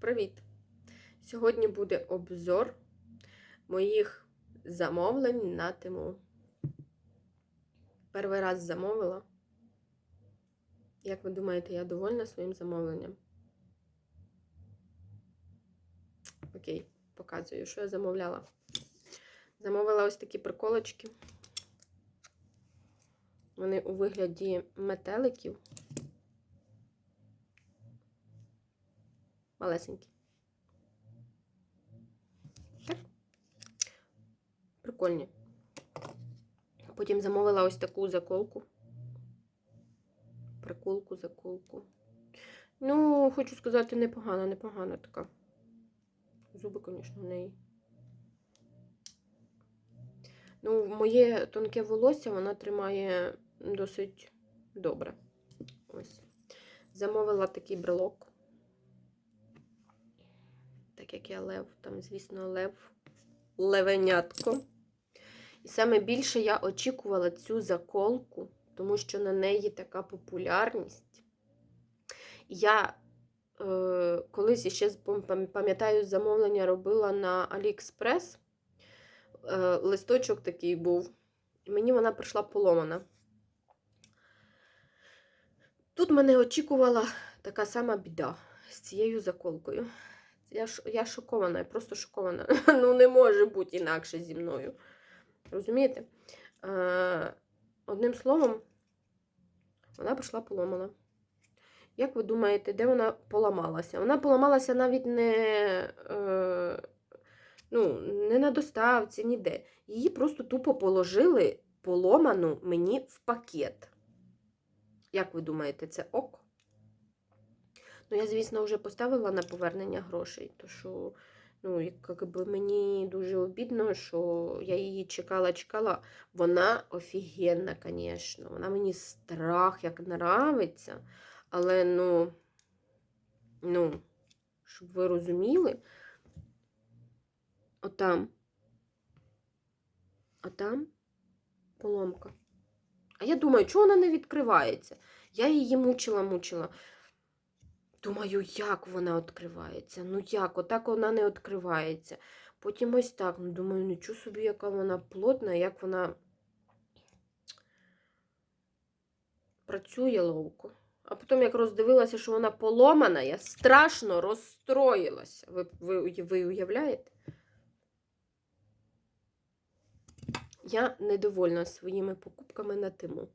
Привіт! Сьогодні буде обзор моїх замовлень на Тиму. Перший раз замовила. Як ви думаєте, я довольна своїм замовленням? Окей, показую, що я замовляла. Замовила ось такі приколочки. Вони у вигляді метеликів. Малесенькі. Так. Прикольні. Потім замовила ось таку заколку. Приколку, заколку. Ну, хочу сказати, непогана, непогана така. Зуби, звісно, в неї. Ну, моє тонке волосся вона тримає досить добре. Ось. Замовила такий брелок. Так як я лев, там, звісно, лев, левенятко. І саме більше я очікувала цю заколку, тому що на неї така популярність. Я е, колись ще пам'ятаю, замовлення робила на AliExpress. Е, листочок такий був. І мені вона прийшла поломана. Тут мене очікувала така сама біда з цією заколкою. Я я шокована, я просто шокована. Ну, не може бути інакше зі мною. Розумієте? Е, Одним словом, вона пішла поломана. Як ви думаєте, де вона поламалася? Вона поламалася навіть не е, ну, не на доставці, ніде. Її просто тупо положили поломану мені в пакет. Як ви думаєте, це ок? Ну, я, звісно, вже поставила на повернення грошей, то що, ну, якби мені дуже обідно, що я її чекала-чекала. Вона офігенна, звісно. Вона мені страх як нравиться. Але, ну, ну, щоб ви розуміли, отам, а там поломка. А я думаю, чого вона не відкривається? Я її мучила-мучила. Думаю, як вона відкривається? Ну як, отак вона не відкривається. Потім ось так. Ну, думаю, нічого собі, яка вона плотна, як вона працює ловко. А потім, як роздивилася, що вона поломана, я страшно розстроїлася. Ви, ви, ви уявляєте? Я недовольна своїми покупками на тиму.